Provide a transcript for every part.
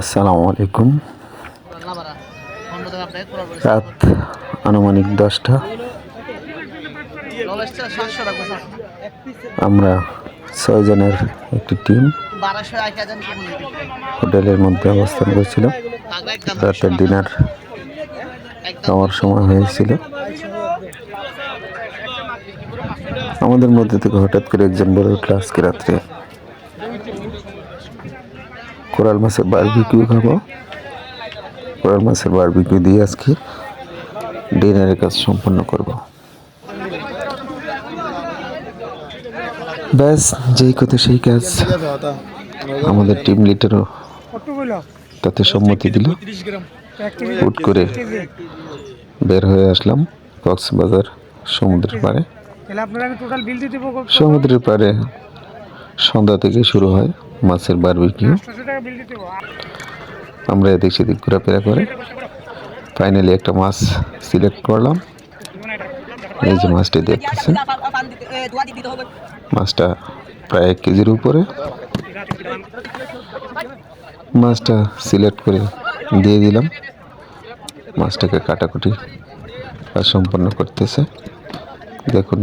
আসসালামু আলাইকুম। রাত আনুমানিক দশটা। আমরা ছয়জনের একটি টিম হোটেলের মধ্যে অবস্থান করছিলাম। রাতের ডিনার খাওয়ার সময় হয়েছিল। আমাদের মধ্যে থেকে হঠাৎ করে একজন বলে উঠল, আজকে রাত্রে কোরাল মাছের বারবিকিউ খাব। কোরাল মাছের বারবিকিউ দিয়ে আজকে ডিনারের কাজ সম্পন্ন করব। ব্যাস যেই কথা সেই কাজ আমাদের টিম লিডারও তাতে সম্মতি দিল। হুট করে বের হয়ে আসলাম কক্সবাজার সমুদ্রের পাড়ে। সমুদ্রের পাড়ে সন্ধ্যা থেকে শুরু হয়। মাছের বারবিকিউ আমরা এদিক সেদিক ঘোরাফেরা করে ফাইনালি একটা মাছ সিলেক্ট করলাম। এই যে মাছটি দেখতেছেন মাছটা প্রায় এক কেজির উপরে। মাছটা সিলেক্ট করে দিয়ে দিলাম। মাছটাকে কাটাকুটি সম্পন্ন করতেছে। দেখুন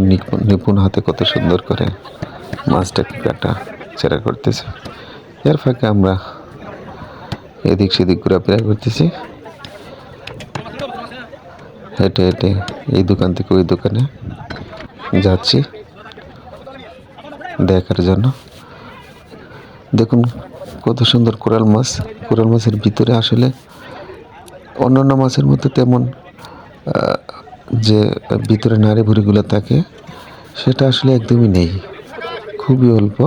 নিপুণ হাতে কত সুন্দর করে মাছটাকে কাটা। চেরা করতেছে। এর ফাঁকে আমরা এদিক সেদিক ঘোরাফেরা করতেছি। হেঁটে হেঁটে এই দোকান থেকে ওই দোকানে যাচ্ছি দেখার জন্য। দেখুন কত সুন্দর কোরাল মাছ। কোরাল মাছের ভিতরে আসলে অন্যান্য মাছের মতো তেমন যে ভিতরে নাড়ি ভুড়িগুলো থাকে, সেটা আসলে একদমই নেই। খুবই অল্প।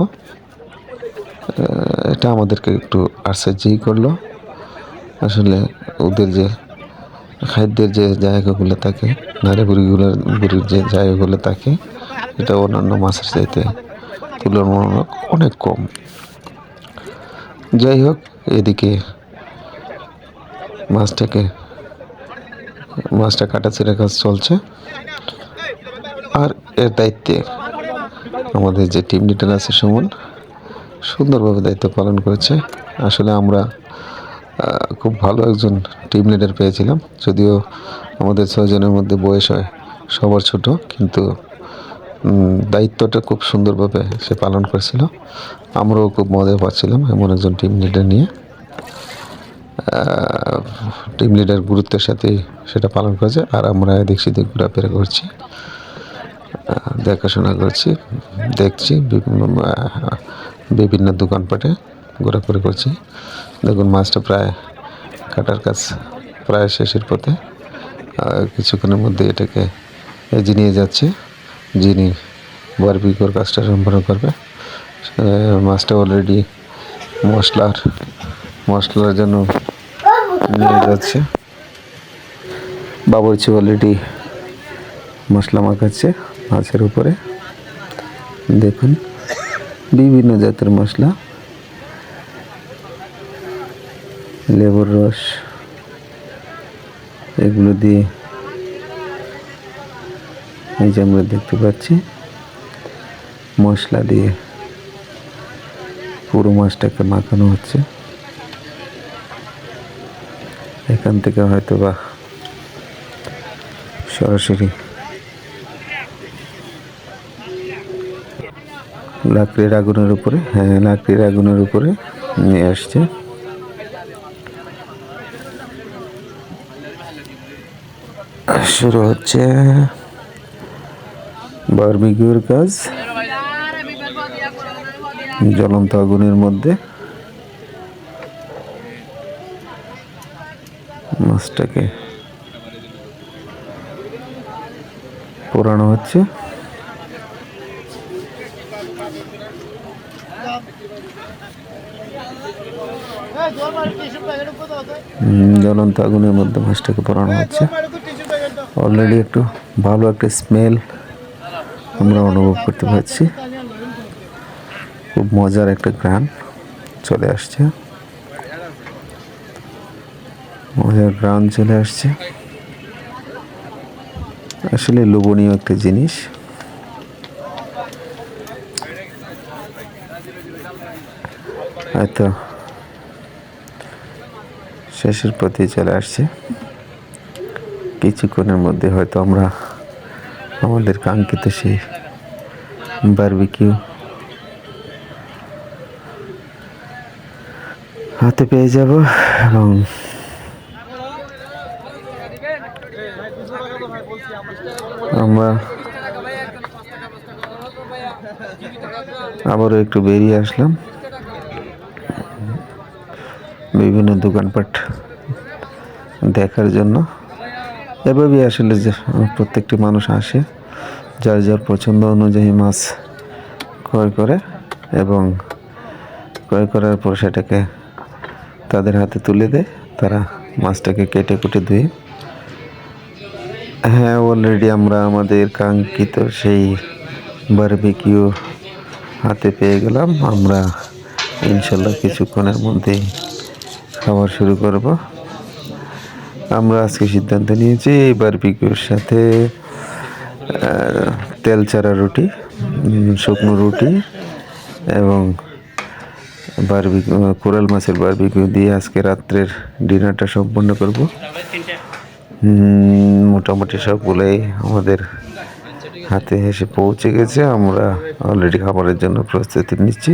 এটা আমাদেরকে একটু আশ্চর্যই করল। আসলে ওদের যে খাদ্যের যে জায়গাগুলো থাকে নাড়ি বুড়িগুলোর বুড়ির যে জায়গাগুলো থাকে, এটা অন্যান্য মাছের চাইতে তুলনামূলক অনেক কম। যাই হোক, এদিকে মাছটাকে, মাছটা কাটাছিড়া কাজ চলছে। আর এর দায়িত্বে আমাদের যে টিম লিডার আছে সুমন সুন্দরভাবে দায়িত্ব পালন করেছে। আসলে আমরা খুব ভালো একজন টিম লিডার পেয়েছিলাম। যদিও আমাদের ছয়জনের মধ্যে বয়স হয় সবার ছোট, কিন্তু দায়িত্বটা খুব সুন্দরভাবে সে পালন করেছিল। আমরাও খুব মজা পাচ্ছিলাম এমন একজন টিম লিডার নিয়ে। টিম লিডার গুরুত্বের সাথে সেটা পালন করেছে। আর আমরা এদিক সেদিক ঘোরাফেরা করছি দেখাশোনা করছি, দেখছি বিভিন্ন দোকানপাটে ঘোরাফেরা করছি। দেখুন, মাছটা প্রায় কাটার কাজ প্রায় শেষের পথে। কিছুক্ষণের মধ্যে এটাকে নিয়ে যাচ্ছে, যিনি বারবিকোর কাজটা সম্পন্ন করবে। মাছটা অলরেডি মশলার মশলার জন্য নিয়ে যাচ্ছে। বাবরচি অলরেডি মশলা মাখাচ্ছে মাছের উপরে। দেখুন। বিভিন্ন জাতের মশলা। লেবুর রস, এগুলো দিয়ে এই যে আমরা দেখতে পাচ্ছি, মশলা দিয়ে পুরো মাছটাকে মাখানো হচ্ছে। এখান থেকে হয়তো বা সরাসরি লাকড়ির আগুনের উপরে হ্যাঁ লাকড়ির আগুনের উপরে নিয়ে আসছে। শুরু হচ্ছে বারবিকিউর কাজ। জ্বলন্ত আগুনের মধ্যে। মাছটাকে পোড়ানো হচ্ছে। জ্বলন্ত আগুনের মধ্যে মাছটাকে পোড়ানো হচ্ছে। অলরেডি একটু ভালো একটা স্মেল আমরা অনুভব করতে পারছি। খুব মজার একটা গ্রান চলে আসছে। মজার গ্রান চলে আসছে। আসলে লোভনীয় একটা জিনিস। হয়তো শেষের পথে চলে আসছে। কিছুক্ষণের মধ্যে হয়তো আমরা আমাদের কাঙ্ক্ষিত সেই বারবিকিউ হাতে পেয়ে যাব এবং আমরা আবারও একটু বেরিয়ে আসলাম। বিভিন্ন দোকানপাট দেখার জন্য। এভাবেই আসলে যে প্রত্যেকটি মানুষ আসে, যার যার পছন্দ অনুযায়ী মাছ ক্রয় করে এবং ক্রয় করার পর সেটাকে তাদের হাতে তুলে দেয়। তারা মাছটাকে কেটে কুটে ধুয়ে। হ্যাঁ অলরেডি আমরা আমাদের কাঙ্ক্ষিত সেই বারবিকিউ হাতে পেয়ে গেলাম। আমরা ইনশাল্লাহ কিছুক্ষণের মধ্যেই খাবার শুরু করব। আমরা আজকে সিদ্ধান্ত নিয়েছি এই বারবিকিউর সাথে তেল চারা রুটি শুকনো রুটি এবং বারবিকিউ কোরাল মাছের বারবিকিউ দিয়ে আজকে রাত্রের ডিনারটা সম্পন্ন করব। মোটামুটি সবগুলোই আমাদের হাতে এসে পৌঁছে গেছে। আমরা অলরেডি খাবারের জন্য প্রস্তুতি নিচ্ছি।